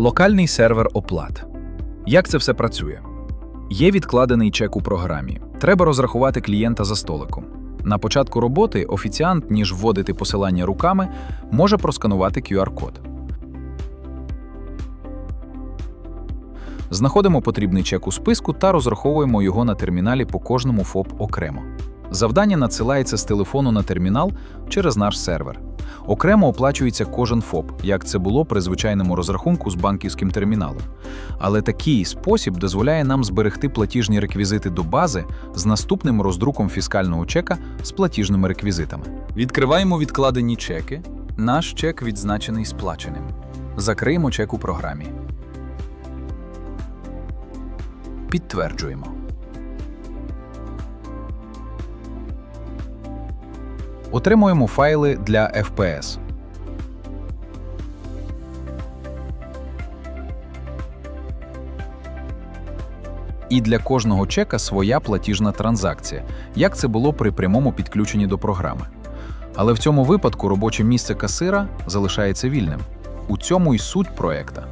Локальний сервер оплат. Як це все працює? Є відкладений чек у програмі. Треба розрахувати клієнта за столиком. На початку роботи офіціант, ніж вводити посилання руками, може просканувати QR-код. Знаходимо потрібний чек у списку та розраховуємо його на терміналі по кожному ФОП окремо. Завдання надсилається з телефону на термінал через наш сервер. Окремо оплачується кожен ФОП, як це було при звичайному розрахунку з банківським терміналом. Але такий спосіб дозволяє нам зберегти платіжні реквізити до бази з наступним роздруком фіскального чека з платіжними реквізитами. Відкриваємо відкладені чеки. Наш чек відзначений сплаченим. Закриємо чек у програмі. Підтверджуємо. Отримуємо файли для FPS. І для кожного чека своя платіжна транзакція, як це було при прямому підключенні до програми. Але в цьому випадку робоче місце касира залишається вільним. У цьому й суть проекта.